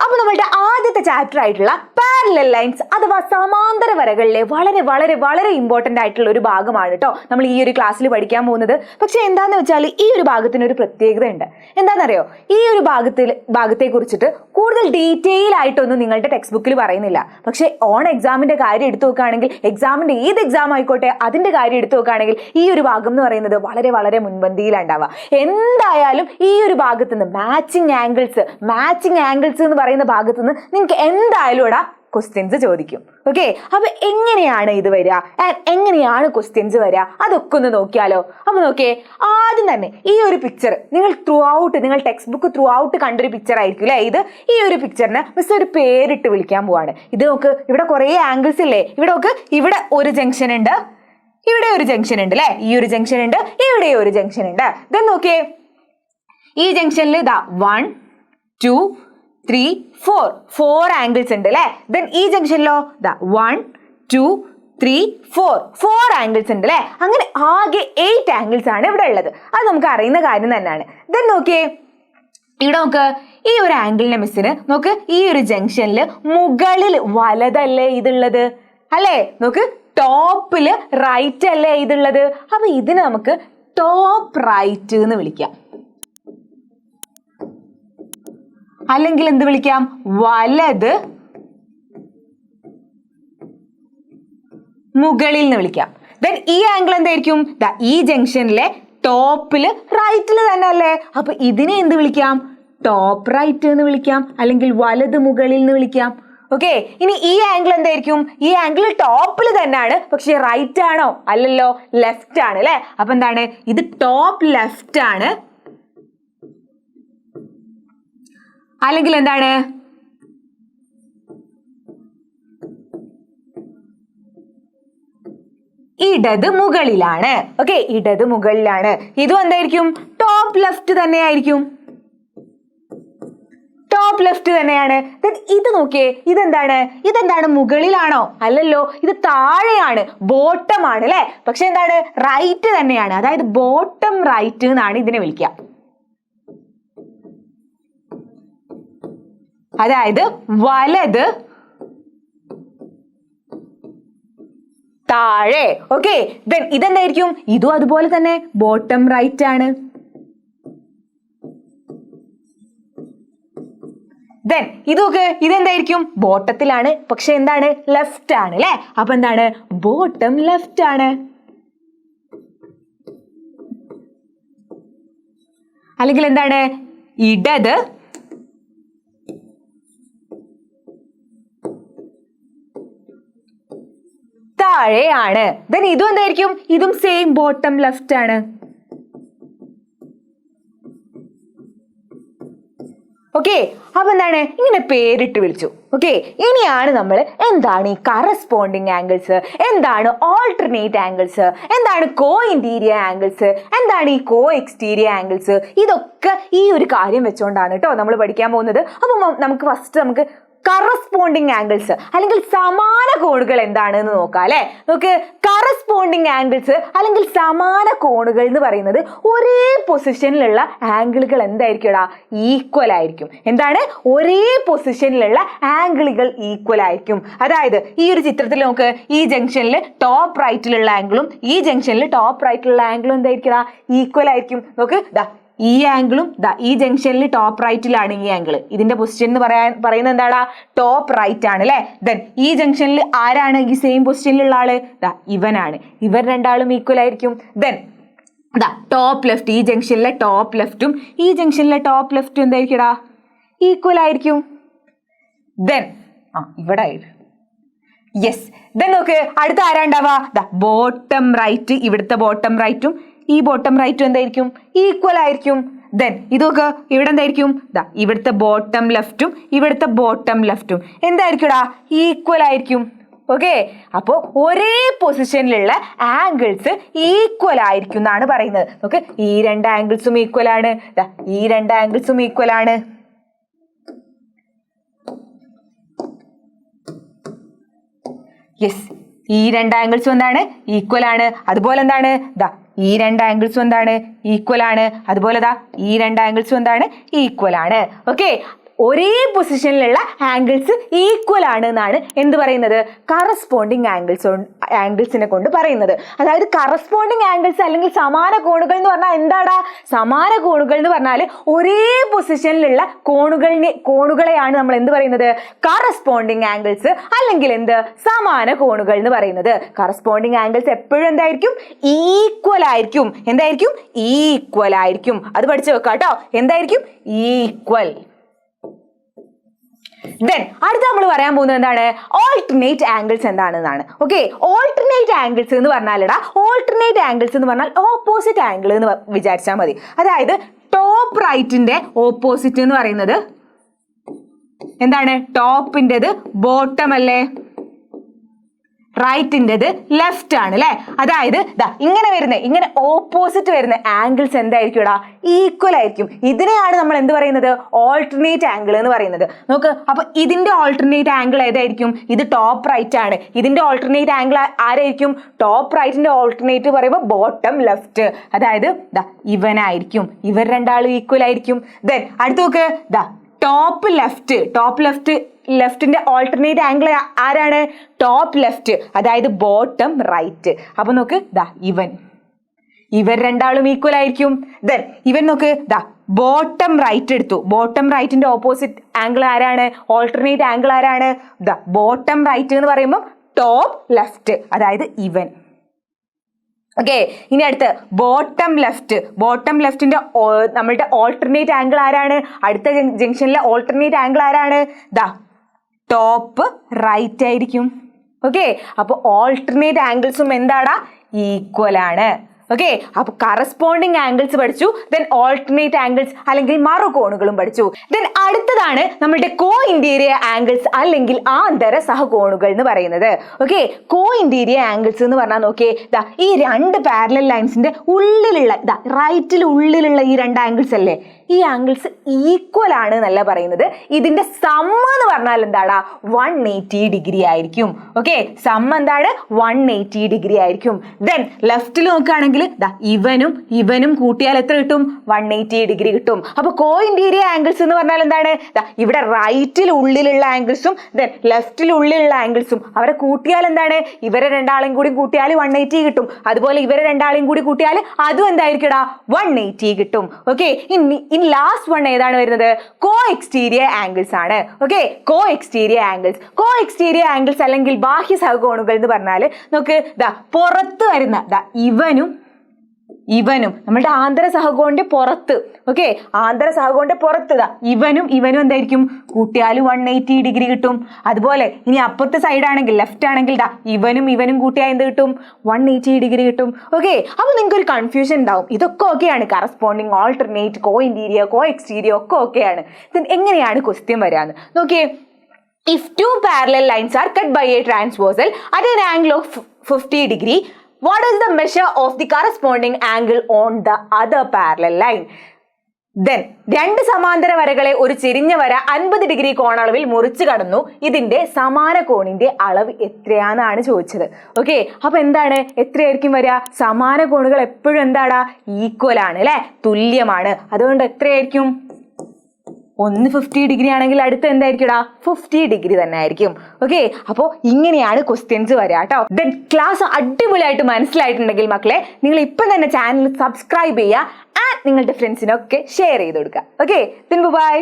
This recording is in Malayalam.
അപ്പൊ നമ്മളുടെ ആദ്യത്തെ ചാപ്റ്റർ ആയിട്ടുള്ള പാരലൽ ലൈൻസ് അഥവാ സമാന്തര വരകളിലെ വളരെ വളരെ വളരെ ഇമ്പോർട്ടന്റ് ആയിട്ടുള്ള ഒരു ഭാഗമാണ് കേട്ടോ നമ്മൾ ഈ ഒരു ക്ലാസ്സിൽ പഠിക്കാൻ പോകുന്നത്. പക്ഷേ എന്താണെന്ന് വെച്ചാൽ ഈ ഒരു ഭാഗത്തിന് ഒരു പ്രത്യേകത ഉണ്ട് എന്താണെന്നറിയോ ഈ ഒരു ഭാഗത്തിൽ ഭാഗത്തെ കുറിച്ചിട്ട് കൂടുതൽ ഡീറ്റെയിൽ ആയിട്ടൊന്നും നിങ്ങളുടെ ടെക്സ്റ്റ് ബുക്കിൽ പറയുന്നില്ല. പക്ഷേ ഓൺ എക്സാമിന്റെ കാര്യം എടുത്തു നോക്കുകയാണെങ്കിൽ എക്സാമിന്റെ ഏത് എക്സാം ആയിക്കോട്ടെ അതിന്റെ കാര്യം എടുത്തു നോക്കുകയാണെങ്കിൽ ഈ ഒരു ഭാഗം എന്ന് പറയുന്നത് വളരെ വളരെ മുൻപന്തിയിലുണ്ടാവുക. എന്തായാലും ഈ ഒരു ഭാഗത്തുനിന്ന് മാച്ചിങ് ആംഗിൾസ് മാച്ചിങ് ആംഗിൾസ് എന്ന് പറയുന്ന ഭാഗത്തുനിന്ന് നിങ്ങൾക്ക് എന്തായാലും ഇവിടെ ക്വസ്റ്റ്യൻസ് ചോദിക്കും. ഓക്കെ അപ്പൊ എങ്ങനെയാണ് ഇത് വരിക? ആൻഡ് എങ്ങനെയാണ് ക്വസ്റ്റ്യൻസ് വരിക? അതൊക്കെ ഒന്ന് നോക്കിയാലോ? അപ്പൊ നോക്കിയേ ആദ്യം തന്നെ ഈ ഒരു പിക്ചർ നിങ്ങൾ ത്രൂ ഔട്ട് നിങ്ങൾ ടെക്സ്റ്റ് ബുക്ക് ത്രൂ ഔട്ട് കണ്ടൊരു പിക്ചർ ആയിരിക്കും അല്ലേ? ഇത് ഈ ഒരു പിക്ചറിന് മിസ് ഒരു പേരിട്ട് വിളിക്കാൻ പോവാണ്. ഇത് നോക്ക് ഇവിടെ കുറേ ആംഗിൾസ് ഇല്ലേ? ഇവിടെ നോക്ക് ഇവിടെ ഒരു ജംഗ്ഷൻ ഉണ്ട്. ഇവിടെ ഒരു ജംഗ്ഷൻ ഉണ്ട് അല്ലേ? ഈ ഒരു ജംഗ്ഷൻ ഉണ്ട് ഇവിടെ ഒരു ജംഗ്ഷൻ ഉണ്ട്. ദെൻ നോക്കിയേ ഈ ജംഗ്ഷനിൽ ഇതാ one two three four four angles ഉണ്ട് അല്ലേ? ദെൻ ഈ ജംഗ്ഷനിലോ the one two three four four angles ഉണ്ട് അല്ലേ? അങ്ങനെ ആകെ എയ്റ്റ് ആംഗിൾസ് ആണ് ഇവിടെ ഉള്ളത്. അത് നമുക്ക് അറിയുന്ന കാര്യം തന്നെയാണ്. ദെൻ നോക്കിയേ. ഇവിടെ നോക്ക്. ഈ ഒരു ആംഗിളിനെ മിസ്സിന് നോക്ക്. ഈ ഒരു ജംഗ്ഷനിൽ മുകളിൽ വലതല്ലേ ഇതുള്ളത്? അല്ലേ? നോക്ക്. ടോപ്പിൽ റൈറ്റ് അല്ലേ ഇതുള്ളത്? അപ്പൊ ഇതിന് നമുക്ക് ടോപ്പ് റൈറ്റ് എന്ന് വിളിക്കാം. അല്ലെങ്കിൽ എന്ത് വിളിക്കാം? വലത് മുകളിൽ നിന്ന് വിളിക്കാം. ദെൻ ഈ ആംഗിൾ എന്തായിരിക്കും? ഈ ജംഗ്ഷനിലെ ടോപ്പിൽ റൈറ്റിൽ തന്നെ അല്ലേ? അപ്പൊ ഇതിനെ എന്ത് വിളിക്കാം? ടോപ്പ് റൈറ്റ് എന്ന് വിളിക്കാം. അല്ലെങ്കിൽ വലത് മുകളിൽ നിന്ന് വിളിക്കാം. ഓക്കെ ഇനി ഈ ആംഗിൾ എന്തായിരിക്കും? ഈ ആംഗിൾ ടോപ്പിൽ തന്നെയാണ്. പക്ഷെ റൈറ്റ് ആണോ? അല്ലല്ലോ ലെഫ്റ്റ് ആണ് അല്ലേ? അപ്പൊ എന്താണ്? ഇത് ടോപ്പ് ലെഫ്റ്റ് ആണ്. അല്ലെങ്കിൽ എന്താണ്? ഇടത് മുകളിലാണ്. ഓക്കെ ഇടത് മുകളിലാണ്. ഇതും എന്തായിരിക്കും? ടോപ്പ് ലെഫ്റ്റ് തന്നെയായിരിക്കും. ടോപ്പ് ലെഫ്റ്റ് തന്നെയാണ്. ഇത് നോക്കിയേ ഇതെന്താണ്? ഇതെന്താണ്? മുകളിലാണോ? അല്ലല്ലോ ഇത് താഴെയാണ്. ബോട്ടം ആണ് അല്ലെ? പക്ഷെ എന്താണ്? റൈറ്റ് തന്നെയാണ്. അതായത് ബോട്ടം റൈറ്റ് എന്നാണ് ഇതിനെ വിളിക്കുക. അതായത് വലത് താഴെ. ഓക്കെ ദെൻ ഇതെന്തായിരിക്കും? ഇതും അതുപോലെ തന്നെ ബോട്ടം റൈറ്റ് ആണ്. ദെൻ ഇതൊക്കെ ഇതെന്തായിരിക്കും? ബോട്ടത്തിലാണ്. പക്ഷെ എന്താണ്? ലെഫ്റ്റ് ആണ് അല്ലെ? അപ്പൊ എന്താണ്? ബോട്ടം ലെഫ്റ്റ് ആണ്. അല്ലെങ്കിൽ എന്താണ്? ഇടത് താഴെയാണ്. ദെൻ ഇതും എന്തായിരിക്കും? ഇതും സെയിം ബോട്ടം ലെഫ്റ്റ് ആണ്. ഓക്കെ അപ്പൊ എന്താണ്? ഇങ്ങനെ പേരിട്ട് വിളിച്ചു. ഓക്കെ ഇനിയാണ് നമ്മൾ എന്താണ് ഈ കറസ്പോണ്ടിങ് ആംഗിൾസ് എന്താണ് ഓൾട്ടർനേറ്റ് ആംഗിൾസ് എന്താണ് കോ ഇന്റീരിയർ ആംഗിൾസ് എന്താണ് ഈ കോ എക്സ്റ്റീരിയർ ആംഗിൾസ് ഇതൊക്കെ ഈ ഒരു കാര്യം വെച്ചുകൊണ്ടാണ് കേട്ടോ നമ്മൾ പഠിക്കാൻ പോകുന്നത്. അപ്പൊ നമുക്ക് ഫസ്റ്റ് നമുക്ക് കറസ്പോണ്ടിങ് ആംഗിൾസ് അല്ലെങ്കിൽ സമാന കോണുകൾ എന്താണെന്ന് നോക്കാം അല്ലെ? നോക്ക് കറസ്പോണ്ടിങ് ആംഗിൾസ് അല്ലെങ്കിൽ സമാന കോണുകൾ എന്ന് പറയുന്നത് ഒരേ പൊസിഷനിലുള്ള ആംഗിളുകൾ എന്തായിരിക്കുംടാ ഈക്വൽ ആയിരിക്കും. എന്താണ്? ഒരേ പൊസിഷനിലുള്ള ആംഗിളുകൾ ഈക്വൽ ആയിരിക്കും. അതായത് ഈ ഒരു ചിത്രത്തിൽ നമുക്ക് ഈ ജംഗ്ഷനിൽ ടോപ്പ് റൈറ്റിലുള്ള ആംഗിളും ഈ ജംഗ്ഷനിൽ ടോപ്പ് റൈറ്റിലുള്ള ആംഗിളും എന്തായിരിക്കും ഈക്വൽ ആയിരിക്കും. നോക്ക് ദാ ഈ ആംഗിളും ഈ ജംഗ്ഷനിൽ ടോപ്പ് റൈറ്റിലാണ് ഈ ആംഗിൾ ഇതിന്റെ പൊസിഷൻ എന്ന് പറയാൻ പറയുന്നത് എന്താടാ? ടോപ്പ് റൈറ്റ് ആണ് അല്ലെ? ദെൻ ഈ ജംഗ്ഷനിൽ ആരാണ് ഈ സെയിം പൊസിഷനിലുള്ള ആൾ? ദാ ഇവനാണ്. ഇവർ രണ്ടാളും ഈക്വൽ ആയിരിക്കും. ദെൻ ദാ ടോപ്പ് ലെഫ്റ്റ് ഈ ജംഗ്ഷനിലെ ടോപ്പ് ലെഫ്റ്റും ഈ ജംഗ്ഷനിലെ ടോപ്പ് ലെഫ്റ്റും എന്തായിരിക്കടാ? ഈക്വൽ ആയിരിക്കും. ദെൻ ആ ഇവിടെ ആയിരുന്നു യെസ് ദെൻ നോക്ക് അടുത്ത ആരാണ്ടാവാ ദാ ബോട്ടം റൈറ്റ് ഇവിടുത്തെ ബോട്ടം റൈറ്റും ഈ ബോട്ടം റൈറ്റും എന്തായിരിക്കും? ഈക്വൽ ആയിരിക്കും. ദെൻ ഇതൊക്കെ ഇവിടെ എന്തായിരിക്കും? ദാ ഇവിടുത്തെ ബോട്ടം ലെഫ്റ്റും ഇവിടുത്തെ ബോട്ടം ലെഫ്റ്റും എന്തായിരിക്കുംടാ? ഈക്വൽ ആയിരിക്കും. ഓക്കെ അപ്പോൾ ഒരേ പൊസിഷനിലുള്ള ആംഗിൾസ് ഈക്വൽ ആയിരിക്കും എന്നാണ് പറയുന്നത്. ഓക്കെ ഈ രണ്ട് ആംഗിൾസും ഈക്വൽ ആണ്. ഈ രണ്ട് ആംഗിൾസും ഈക്വൽ ആണ്. യെസ് ഈ രണ്ട് ആംഗിൾസും എന്താണ്? ഈക്വൽ ആണ്. അതുപോലെ എന്താണ്? ദാ ഈ രണ്ട് ആംഗിൾസും എന്താണ്? ഈക്വൽ ആണ്. അതുപോലെ ദാ ഈ രണ്ട് ആംഗിൾസും എന്താണ്? ഈക്വൽ ആണ്. ഓക്കെ ഒരേ പൊസിഷനിലുള്ള ആംഗിൾസ് ഈക്വൽ ആണ് എന്നാണ് എന്ത് പറയുന്നത്? കറസ്പോണ്ടിങ് ആംഗിൾസ് ആംഗിൾസിനെ കൊണ്ട് പറയുന്നത്. അതായത് കറസ്പോണ്ടിങ് ആംഗിൾസ് അല്ലെങ്കിൽ സമാന കോണുകൾ എന്ന് പറഞ്ഞാൽ എന്താടാ? സമാന കോണുകൾ എന്ന് പറഞ്ഞാൽ ഒരേ പൊസിഷനിലുള്ള കോണുകളിനെ കോണുകളെയാണ് നമ്മൾ എന്ത് പറയുന്നത്? കറസ്പോണ്ടിങ് ആംഗിൾസ് അല്ലെങ്കിൽ എന്ത്? സമാന കോണുകൾ എന്ന് പറയുന്നത്. കറസ്പോണ്ടിങ് ആംഗിൾസ് എപ്പോഴും എന്തായിരിക്കും? ഈക്വൽ ആയിരിക്കും. എന്തായിരിക്കും? ഈക്വൽ ആയിരിക്കും. അത് പഠിച്ചു വെക്കാം കേട്ടോ എന്തായിരിക്കും? ഈക്വൽ ദെൻ അടുത്ത നമ്മൾ പറയാൻ പോകുന്നത് എന്താണ്? ഓൾട്ടർനേറ്റ് ആംഗിൾസ് എന്താണെന്നാണ്. ഓക്കെ ഓൾട്ടർനേറ്റ് ആംഗിൾസ് എന്ന് പറഞ്ഞാലടാ ഓൾട്ടർനേറ്റ് ആംഗിൾസ് എന്ന് പറഞ്ഞാൽ ഓപ്പോസിറ്റ് ആംഗിൾ എന്ന് വിചാരിച്ചാൽ മതി. അതായത് ടോപ്പ് റൈറ്റിന്റെ ഓപ്പോസിറ്റ് എന്ന് പറയുന്നത് എന്താണ്? ടോപ്പിന്റെത് ബോട്ടം അല്ലേ? റൈറ്റിന്റെത് ലെഫ്റ്റ് ആണ് അല്ലേ അതായത് ദാ ഇങ്ങനെ വരുന്ന ഇങ്ങനെ ഓപ്പോസിറ്റ് വരുന്ന ആംഗിൾസ് എന്തായിരിക്കും ഇടാ ഈക്വൽ ആയിരിക്കും. ഇതിനെയാണ് നമ്മൾ എന്ത് പറയുന്നത്? ഓൾട്ടർനേറ്റ് ആംഗിൾ എന്ന് പറയുന്നത്. നോക്ക് അപ്പൊ ഇതിന്റെ ഓൾട്ടർനേറ്റ് ആംഗിൾ ഏതായിരിക്കും? ഇത് ടോപ്പ് റൈറ്റ് ആണ്. ഇതിന്റെ ഓൾട്ടർനേറ്റ് ആംഗിൾ ആരായിരിക്കും? ടോപ്പ് റൈറ്റിന്റെ ഓൾട്ടർനേറ്റ് പറയുമ്പോൾ ബോട്ടം ലെഫ്റ്റ് അതായത് ദാ ഇവനായിരിക്കും. ഇവർ രണ്ടാളും ഈക്വൽ ആയിരിക്കും. ദെൻ അടുത്ത് നോക്ക് ദാ ടോപ്പ് ലെഫ്റ്റ് ടോപ്പ് ലെഫ്റ്റ് ലെഫ്റ്റിന്റെ ഓൾട്ടർനേറ്റ് ആംഗിൾ ആരാണ്? ടോപ്പ് ലെഫ്റ്റ് അതായത് ബോട്ടം റൈറ്റ് അപ്പൊ നോക്ക് ദാ ഇവൻ. ഇവർ രണ്ടാളും ഈക്വൽ ആയിരിക്കും. ദെൻ ഇവൻ നോക്ക് ദാ ബോട്ടം റൈറ്റ് എടുത്തു. ബോട്ടം റൈറ്റിന്റെ ഓപ്പോസിറ്റ് ആംഗിൾ ആരാണ്? ഓൾട്ടർനേറ്റ് ആംഗിൾ ആരാണ്? ദ ബോട്ടം റൈറ്റ് എന്ന് പറയുമ്പോൾ ടോപ്പ് ലെഫ്റ്റ് അതായത് ഇവൻ. ഓക്കെ ഇനി അടുത്ത് ബോട്ടം ലെഫ്റ്റ് ബോട്ടം ലെഫ്റ്റിന്റെ നമ്മളുടെ ഓൾട്ടർനേറ്റ് ആംഗിൾ ആരാണ്? അടുത്ത ജംഗ്ഷനിലെ ഓൾട്ടർനേറ്റ് ആംഗിൾ ആരാണ്? ദാ ടോപ്പ് റൈറ്റ് ആയിരിക്കും. ഓക്കെ അപ്പോൾ ഓൾട്ടർനേറ്റ് ആംഗിൾസും എന്താടാ? ഈക്വൽ ആണ്. ഓക്കെ അപ്പൊ കറസ്പോണ്ടിങ് ആംഗിൾസ് പഠിച്ചു ദെൻ ഓൾട്ടർനേറ്റ് ആംഗിൾസ് അല്ലെങ്കിൽ മറു കോണുകളും പഠിച്ചു. ദെൻ അടുത്തതാണ് നമ്മളുടെ കോ ഇന്റീരിയർ ആംഗിൾസ് അല്ലെങ്കിൽ ആന്തര സഹകോണുകൾ എന്ന് പറയുന്നത്. ഓക്കെ കോ ഇന്റീരിയർ ആംഗിൾസ് എന്ന് പറഞ്ഞാൽ നോക്കിയേ ഇതാ ഈ രണ്ട് പാരലൽ ലൈൻസിന്റെ ഉള്ളിലുള്ള ഇതാ റൈറ്റിൽ ഉള്ളിലുള്ള ഈ രണ്ട് ആംഗിൾസ് അല്ലേ? ഈ ആംഗിൾസ് ഈക്വൽ ആണ് എന്നല്ല പറയുന്നത്. ഇതിന്റെ സമ്മ എന്ന് പറഞ്ഞാൽ എന്താടാ? വൺ എയ്റ്റി ഡിഗ്രി ആയിരിക്കും. ഓക്കെ സമ്മ എന്താണ്? വൺ എയ്റ്റി ഡിഗ്രി ആയിരിക്കും. ദെൻ ലെഫ്റ്റിൽ നോക്കുകയാണെങ്കിൽ ദാ ഇവനും ഇവനും കൂട്ടിയാൽ എത്ര കിട്ടും? വൺ എയ്റ്റി ഡിഗ്രി കിട്ടും. അപ്പൊ കോ ഇന്റീരിയർ ആംഗിൾസ് എന്ന് പറഞ്ഞാൽ എന്താണ്? ദാ ഇവിടെ റൈറ്റിൽ ഉള്ളിലുള്ള ആംഗിൾസും ദെൻ ലെഫ്റ്റിൽ ഉള്ളിലുള്ള ആംഗിൾസും അവരെ കൂട്ടിയാൽ എന്താണ്? ഇവരെ രണ്ടാളെയും കൂടി കൂട്ടിയാൽ വൺ എയ്റ്റി കിട്ടും. അതുപോലെ ഇവരെ രണ്ടാളെയും കൂടി കൂട്ടിയാൽ അതും എന്തായിരിക്കടാ? വൺ എയ്റ്റി കിട്ടും. ഓക്കെ ഇനി ഇനി ലാസ്റ്റ് വൺ ഏതാണ് വരുന്നത്? കോ എക്സ്റ്റീരിയർ ആംഗിൾസ് ആണ്. Okay co exterior angles co exterior angles അല്ലെങ്കിൽ ബാഹ്യ സഹകോണുകൾ എന്ന് പറഞ്ഞാൽ നമുക്ക് ദാ പുറത്ത് വരുന്ന ദാ ഇവനും ഇവനും നമ്മളുടെ ആന്തര സഹകോണിന്റെ പുറത്ത് ഓക്കെ ആന്തര സഹകോണിന്റെ പുറത്ത് ഇവനും ഇവനും എന്തായിരിക്കും? കൂട്ടിയാൽ വൺ എയ്റ്റി ഡിഗ്രി കിട്ടും. അതുപോലെ ഇനി അപ്പുറത്തെ സൈഡ് ആണെങ്കിൽ ലെഫ്റ്റ് ആണെങ്കിൽ ദാ ഇവനും ഇവനും കൂട്ടിയാൽ എന്ത് കിട്ടും? വൺ എയ്റ്റി ഡിഗ്രി കിട്ടും ഓക്കെ അപ്പോൾ നിങ്ങൾക്ക് ഒരു കൺഫ്യൂഷൻ ഉണ്ടാവും. ഇതൊക്കെ ഓക്കെയാണ് corresponding alternate co interior co exterior ഒക്കെ ഓക്കെയാണ് എങ്ങനെയാണ് ക്വസ്റ്റ്യൻ വരാന്ന്? നോക്കിയേ if two parallel lines are cut by a transversal at an angle of 50 degree, what is the measure of the corresponding angle on the other parallel line then രണ്ട് സമാന്തര വരകളെ ഒരു ചെരിഞ്ഞ വര അൻപത് ഡിഗ്രി കോണളവിൽ മുറിച്ചു കടന്നു. ഇതിന്റെ സമാന കോണിന്റെ അളവ് എത്രയാണെന്നാണ് ചോദിച്ചത്. ഓക്കെ അപ്പൊ എന്താണ്? എത്രയായിരിക്കും വരിക? സമാന കോണുകൾ എപ്പോഴും എന്താടാ? ഈക്വൽ ആണ് അല്ലെ? തുല്യമാണ്. അതുകൊണ്ട് എത്രയായിരിക്കും? ഒന്ന് ഫിഫ്റ്റി ഡിഗ്രി ആണെങ്കിൽ അടുത്ത് എന്തായിരിക്കുംടാ? ഫിഫ്റ്റി ഡിഗ്രി തന്നെ ആയിരിക്കും ഓക്കെ അപ്പോൾ ഇങ്ങനെയാണ് ക്വസ്റ്റ്യൻസ് വരിക കേട്ടോ. ദെൻ ക്ലാസ് അടിപൊളിയായിട്ട് മനസ്സിലായിട്ടുണ്ടെങ്കിൽ മക്കളെ നിങ്ങൾ ഇപ്പം തന്നെ ചാനൽ സബ്സ്ക്രൈബ് ചെയ്യുക ആൻഡ് നിങ്ങളുടെ ഫ്രണ്ട്സിനൊക്കെ ഷെയർ ചെയ്ത് കൊടുക്കുക. Okay bye